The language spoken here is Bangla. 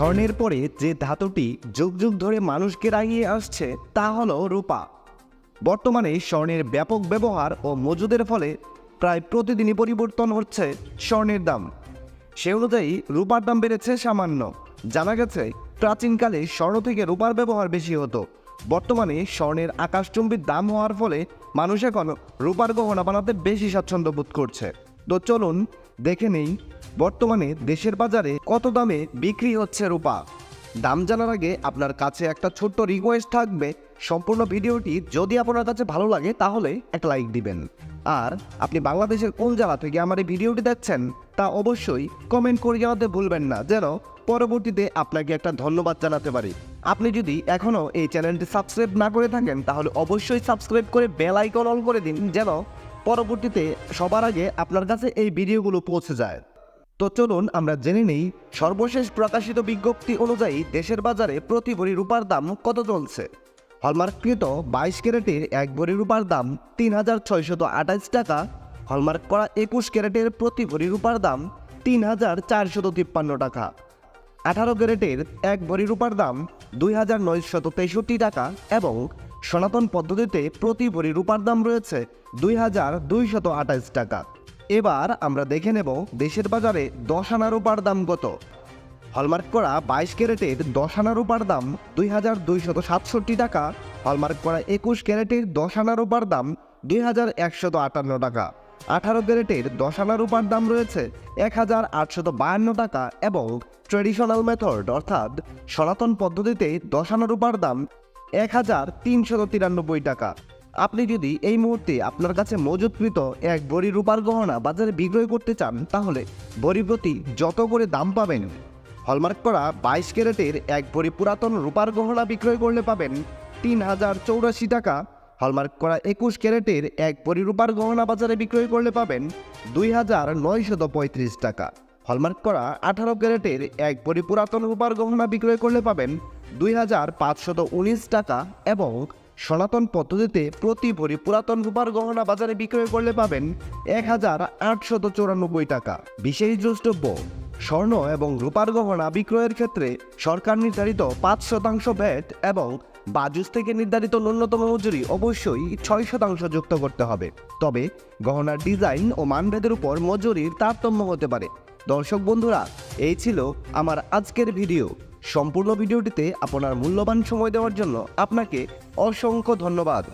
স্বর্ণের পরে যে ধাতুটি যুগ যুগ ধরে মানুষকে রাঙিয়ে আসছে, তা হলো রূপা। বর্তমানে স্বর্ণের ব্যাপক ব্যবহার ও মজুদের ফলে প্রায় প্রতিদিনই পরিবর্তন হচ্ছে স্বর্ণের দাম। সে অনুযায়ী রূপার দাম বেড়েছে সামান্য। জানা গেছে, প্রাচীনকালে স্বর্ণ থেকে রূপার ব্যবহার বেশি হতো। বর্তমানে স্বর্ণের আকাশচুম্বীর দাম হওয়ার ফলে মানুষ এখন রূপার গহনা বানাতে বেশি স্বাচ্ছন্দ্য বোধ করছে। তো চলুন দেখে নেই বর্তমানে দেশের বাজারে কত দামে বিক্রি হচ্ছে রূপা? দাম জানার আগে আপনার কাছে একটা ছোট্ট রিকোয়েস্ট থাকবে। সম্পূর্ণ ভিডিওটি যদি আপনার কাছে ভালো লাগে, তাহলে একটা লাইক দিবেন। আর আপনি বাংলাদেশের কোন জায়গা থেকে আমার এই ভিডিওটি দেখছেন, তা অবশ্যই কমেন্ট করে জানাতে ভুলবেন না, যেন পরবর্তীতে আপনাকে একটা ধন্যবাদ জানাতে পারি। আপনি যদি এখনও এই চ্যানেলটি সাবস্ক্রাইব না করে থাকেন, তাহলে অবশ্যই সাবস্ক্রাইব করে বেল আইকন অন করে দিন, যেন পরবর্তীতে সবার আগে আপনার কাছে এই ভিডিওগুলো পৌঁছে যায়। তো চলুন আমরা জেনে নেই, সর্বশেষ প্রকাশিত বিজ্ঞপ্তি অনুযায়ী দেশের বাজারে প্রতি ভরি রূপার দাম কত চলছে? হলমার্ককৃত বাইশ ক্যারেটের এক ভরি রূপার দাম তিন হাজার ছয়শত আঠাইশ টাকা, হলমার্ক করা একুশ ক্যারেটের প্রতি ভরি রূপার দাম তিন হাজার চারশত তিপ্পান্ন টাকা, আঠারো ক্যারেটের এক ভরি রূপার দাম দুই হাজার নয়শত তেষট্টি টাকা এবং সনাতন পদ্ধতিতে প্রতি ভরি রূপার দাম রয়েছে দুই হাজার দুইশত আঠাইশ টাকা। এবার আমরা দেখে নেব দেশের বাজারে দশ আনা রূপার দাম কত। হলমার্ক করা বাইশ ক্যারেটের দশ আনা রূপার দাম দুই হাজার দুইশত সাতষট্টি টাকা। হলমার্ক করা একুশ ক্যারেটের দশ আনা রূপার দাম দুই হাজার একশত আটান্ন টাকা। আঠারো ক্যারেটের দশ আনা রূপার দাম রয়েছে এক হাজার আটশত বায়ান্ন টাকা এবং ট্রেডিশনাল মেথড অর্থাৎ সনাতন পদ্ধতিতে দশ আনা রূপার দাম এক হাজার তিনশত তিরানব্বই টাকা। আপনি যদি এই মুহূর্তে আপনার কাছে মজুতকৃত এক বড়ি রূপার গহনা বাজারে বিক্রয় করতে চান, তাহলে বড়ি প্রতি যত করে দাম পাবেন, হলমার্ক করা বাইশ ক্যারেটের এক ভরি পুরাতন রূপার গহনা বিক্রয় করলে পাবেন তিন হাজার চৌরাশি টাকা। হলমার্ক করা একুশ ক্যারেটের এক ভরি রূপার গহনা বাজারে বিক্রয় করলে পাবেন দুই হাজার নয়শত পঁয়ত্রিশ টাকা। হলমার্ক করা আঠারো ক্যারেটের এক ভরি পুরাতন রূপার গহনা বিক্রয় করলে পাবেন দুই হাজার পাঁচশত উনিশ টাকা এবং সনাতন পদ্ধতিতে প্রতি ভরি পুরাতন রূপার গহনা বাজারে বিক্রয় করলে পাবেন এক হাজার আটশত চৌরানব্বই টাকা। বিশেষ দ্রষ্টব্য, স্বর্ণ এবং রূপার গহনা বিক্রয়ের ক্ষেত্রে সরকার নির্ধারিত পাঁচ শতাংশ ভ্যাট এবং বাজুস থেকে নির্ধারিত ন্যূনতম মজুরি অবশ্যই ছয় শতাংশ যুক্ত করতে হবে। তবে গহনার ডিজাইন ও মানভেদের উপর মজুরির তারতম্য হতে পারে। দর্শক বন্ধুরা, এই ছিল আমার আজকের ভিডিও। সম্পূর্ণ ভিডিওটিতে আপনার মূল্যবান সময় দেওয়ার জন্য আপনাকে অসংখ্য ধন্যবাদ।